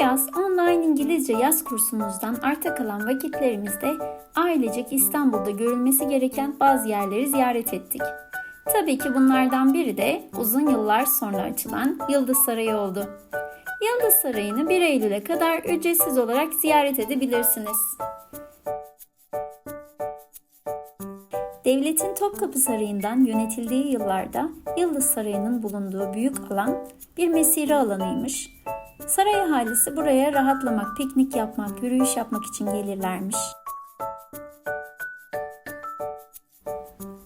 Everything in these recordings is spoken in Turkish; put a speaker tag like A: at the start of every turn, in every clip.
A: yaz online İngilizce yaz kursumuzdan arta kalan vakitlerimizde ailecek İstanbul'da görülmesi gereken bazı yerleri ziyaret ettik. Tabii ki bunlardan biri de uzun yıllar sonra açılan Yıldız Sarayı oldu. Yıldız Sarayı'nı 1 Eylül'e kadar ücretsiz olarak ziyaret edebilirsiniz. Devletin Topkapı Sarayı'ndan yönetildiği yıllarda Yıldız Sarayı'nın bulunduğu büyük alan bir mesire alanıymış. Saray ahalisi buraya rahatlamak, piknik yapmak, yürüyüş yapmak için gelirlermiş.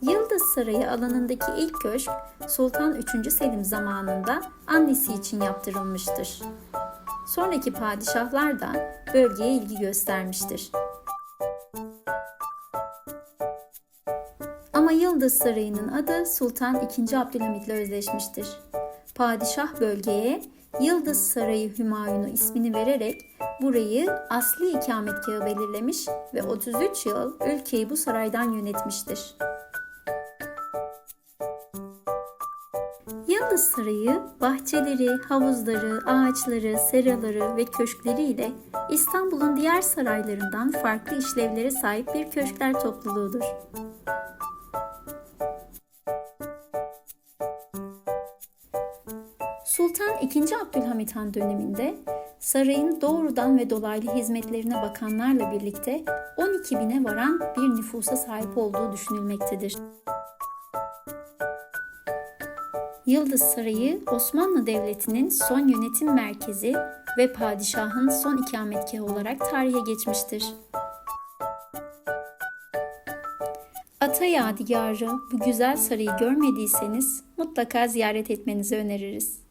A: Yıldız Sarayı alanındaki ilk köşk Sultan 3. Selim zamanında annesi için yaptırılmıştır. Sonraki padişahlar da bölgeye ilgi göstermiştir. Ama Yıldız Sarayı'nın adı Sultan II. Abdülhamit'le özleşmiştir. Padişah bölgeye Yıldız Sarayı Hümayunu ismini vererek burayı asli ikametgahı belirlemiş ve 33 yıl ülkeyi bu saraydan yönetmiştir. Yıldız Sarayı bahçeleri, havuzları, ağaçları, seraları ve köşkleriyle İstanbul'un diğer saraylarından farklı işlevlere sahip bir köşkler topluluğudur. Sultan II. Abdülhamit Han döneminde sarayın doğrudan ve dolaylı hizmetlerine bakanlarla birlikte 12 bine varan bir nüfusa sahip olduğu düşünülmektedir. Yıldız Sarayı Osmanlı Devleti'nin son yönetim merkezi ve padişahın son ikametgahı olarak tarihe geçmiştir. Ata Yadigarı bu güzel sarayı görmediyseniz mutlaka ziyaret etmenizi öneririz.